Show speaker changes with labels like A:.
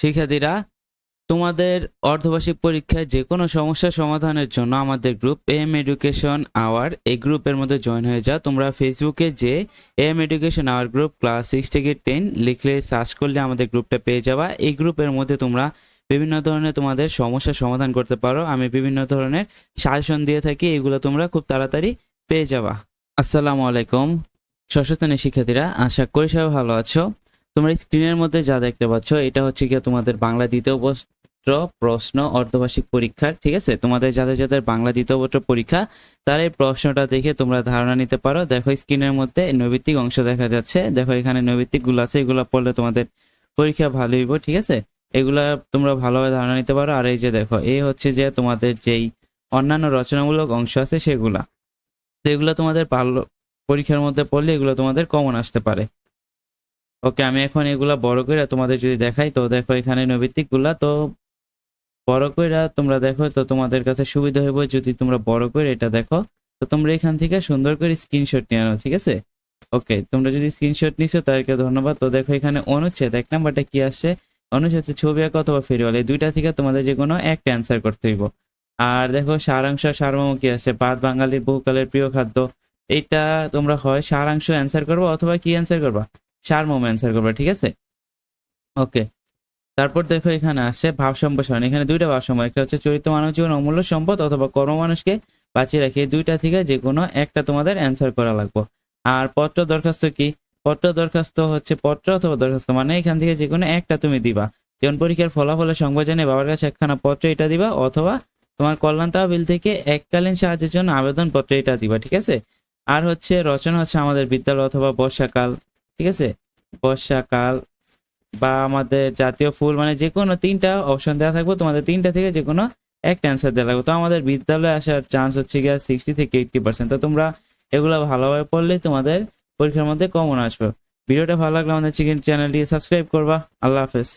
A: শিক্ষার্থীরা, তোমাদের অর্ধবার্ষিক পরীক্ষায় যে কোনো সমস্যা সমাধানের জন্য আমাদের গ্রুপ এম এডুকেশন আওয়ার এই গ্রুপের মধ্যে জয়েন হয়ে যাও। তোমরা ফেসবুকে যে M education our group class six থেকে টেন লিখলে সার্চ করলে আমাদের গ্রুপটা পেয়ে যাবা। এই গ্রুপের মধ্যে তোমরা বিভিন্ন ধরনের তোমাদের সমস্যার সমাধান করতে পারো। আমি বিভিন্ন ধরনের সাজেশন দিয়ে থাকি, এগুলো তোমরা খুব তাড়াতাড়ি পেয়ে যাবা। আসসালামু আলাইকুম। ষষ্ঠ শিক্ষার্থীরা, আশা করি সবাই ভালো আছো। তোমরা স্ক্রিনের মধ্যে যা দেখতে পাচ্ছ, এটা হচ্ছে কি তোমাদের বাংলা দ্বিতীয় পত্র প্রশ্ন অর্ধবার্ষিক পরীক্ষার ঠিক আছে? তোমাদের যাদের যাদের বাংলা দ্বিতীয় পত্র পরীক্ষা, তার এই প্রশ্নটা দেখে তোমরা ধারণা নিতে পারো। দেখো স্ক্রিনের মধ্যে নৈবিত্তিক অংশ দেখা যাচ্ছে। দেখো এখানে নৈবিত্তিকগুলো আছে, এগুলো পড়লে তোমাদের পরীক্ষা ভালো হইব, ঠিক আছে? এগুলা তোমরা ভালোভাবে ধারণা নিতে পারো। আর এই যে দেখো এই হচ্ছে যে তোমাদের যেই অন্যান্য রচনামূলক অংশ আছে সেগুলা। তো এগুলো তোমাদের ভালো পরীক্ষার মধ্যে পড়লে এগুলো তোমাদের কমন আসতে পারে। ওকে, আমি এখন এগুলা বড় করে তোমাদের যদি দেখাই, তো দেখো এখানে নৈবিত্তিকগুলা তো বড় করে তোমরা দেখো, তো তোমাদের কাছে সুবিধা হইব যদি তোমরা বড় করে এটা দেখো। তো তোমরা এখান থেকে সুন্দর করে স্ক্রিনশট নিয়ে আনো ঠিক আছে? ওকে, তোমরা যদি স্ক্রিনশট নিছো, তাদেরকে ধন্যবাদ। তো দেখো এখানে অনুচ্ছেদ, এক নাম্বারটা কি আসছে? অনুচ্ছেদ ছবি আঁকা অথবা ফেরিওয়াল এই দুইটা থেকে তোমাদের যে কোনো একটা অ্যান্সার করতে হইব। আর দেখো সারাংশ, সারমর্ম কি আছে? ভাত বাঙালির বহুকালের প্রিয় খাদ্য, এইটা তোমরা হয় সারাংশ অ্যান্সার করবা অথবা কি অ্যান্সার করবা? সারমর্ম অ্যান্সার করবে ঠিক আছে? ওকে তারপর দেখো এখানে আসছে ভাব সম্প্রসারণ। এখানে দুইটা ভাব সম্পদ একটা হচ্ছে চরিত্র মানব জীবন অমূল্য সম্পদ অথবা কর্ম মানুষকে বাঁচিয়ে রাখি। দুইটা থেকে যে কোনো একটা তোমাদের অ্যান্সার করা লাগবে। আর পত্র দরখাস্ত কি? পত্র দরখাস্ত হচ্ছে পত্র অথবা দরখাস্ত মানে এখান থেকে যে কোনো একটা তুমি দিবা। যেমন পরীক্ষার ফলাফলের সংবাদ জানিয়ে বাবার কাছে একখানা পত্র এটা দিবা, অথবা তোমার কল্যাণ তহবিল থেকে এককালীন সাহায্যের জন্য আবেদন পত্র এটা দিবা, ঠিক আছে? আর হচ্ছে রচনা হচ্ছে আমাদের বিদ্যালয় অথবা বর্ষাকাল। ঠিক আছে? বর্ষাকাল বা আমাদের জাতীয় ফুল মানে যে কোনো তিনটা অপশন দেওয়া থাকবে, তোমাদের তিনটা থেকে যে কোনো একটা অ্যান্সার দেওয়া লাগবে তো আমাদের বিদ্যালয়ে আসার চান্স হচ্ছে গিয়ে সিক্সটি থেকে এইটটি পার্সেন্ট তো তোমরা এগুলো ভালোভাবে পড়লে তোমাদের পরীক্ষার মধ্যে কমন আসবে। ভিডিওটা ভালো লাগলে আমাদের চিকেন চ্যানেলটি সাবস্ক্রাইব করবা। আল্লাহ হাফেজ।